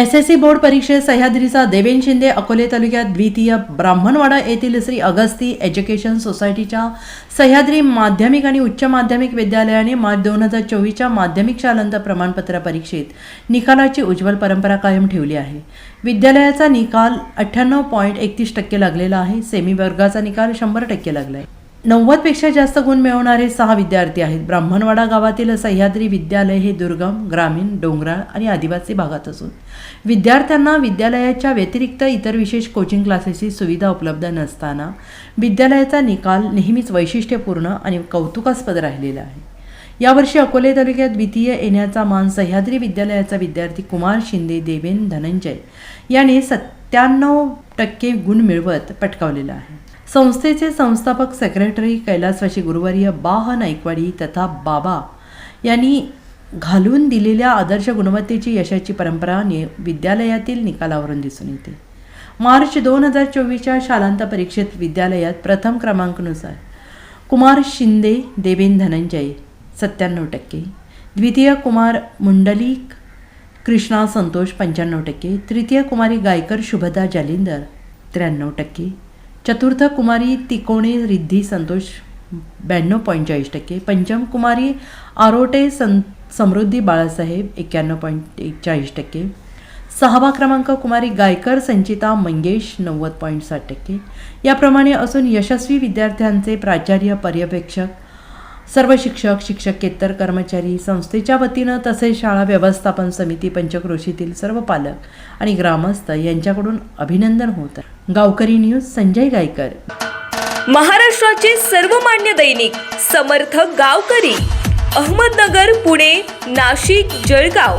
S S C board परीक्षेत सह्याद्रीचा देवेन शिंदे अकोले तालुक्यात द्वितीय ब्राह्मणवाडा येथील श्री अगस्ती एज्युकेशन सोसायटीच्या सह्याद्री माध्यमिक आणि उच्च माध्यमिक विद्यालयाने मार्च दोन हजार चोवीसच्या माध्यमिक शालांत प्रमाणपत्र परीक्षेत निकालाची उज्ज्वल परंपरा कायम ठेवली आहे. विद्यालयाचा निकाल अठ्ठ्याण्णव पॉईंट एकतीस टक्के लागलेला आहे. सेमी वर्गाचा निकाल शंभर टक्के लागला आहे नव्वदपेक्षा जास्त गुण मिळवणारे सहा विद्यार्थी आहेत. ब्राह्मणवाडा गावातील सह्याद्री विद्यालय हे दुर्गम ग्रामीण डोंगराळ आणि आदिवासी भागात असून विद्यार्थ्यांना विद्यालयाच्या व्यतिरिक्त इतर विशेष कोचिंग क्लासेसची सुविधा उपलब्ध नसताना विद्यालयाचा निकाल नेहमीच वैशिष्ट्यपूर्ण आणि कौतुकास्पद राहिलेला आहे. यावर्षी अकोले तालुक्यात द्वितीय येण्याचा मान सह्याद्री विद्यालयाचा विद्यार्थी कुमार शिंदे देवेन धनंजय याने सत्त्याण्णव टक्के गुण मिळवत पटकावलेला आहे. संस्थेचे संस्थापक सेक्रेटरी कैलासवाशी गुरुवर्य बाह नाईकवाडी तथा बाबा यांनी घालून दिलेल्या आदर्श गुणवत्तेची यशाची परंपरा नि विद्यालयातील निकालावरून दिसून येते. मार्च दोन हजार चोवीसच्या शालांत परीक्षेत विद्यालयात प्रथम क्रमांकनुसार कुमार शिंदे देवेन धनंजय सत्त्याण्णव टक्के द्वितीय कुमार मुंडलिक कृष्णा संतोष पंच्याण्णव टक्के तृतीय कुमारी गायकर शुभदा जालिंदर त्र्याण्णव टक्के चतुर्थ कुमारी तिकोणी रिद्धी संतोष ब्याण्णव पॉईंट चाळीस टक्के. पंचम कुमारी आरोटे सं समृद्धी बाळासाहेब एक्क्याण्णव पॉईंट एक चाळीस टक्के. सहावा क्रमांक कुमारी गायकर संचिता मंगेश नव्वद पॉईंट साठ टक्के. याप्रमाणे असून यशस्वी विद्यार्थ्यांचे प्राचार्य पर्यवेक्षक सर्व शिक्षक शिक्षकेतर कर्मचारी संस्थेच्या वतीनं तसेच शाळा व्यवस्थापन समिती पंचक्रोशीतील सर्व पालक आणि ग्रामस्थ यांच्याकडून अभिनंदन होत गावकरी न्यूज संजय गायकर. महाराष्ट्राचे सर्वमान्य दैनिक समर्थ गावकरी अहमदनगर पुणे नाशिक जळगाव.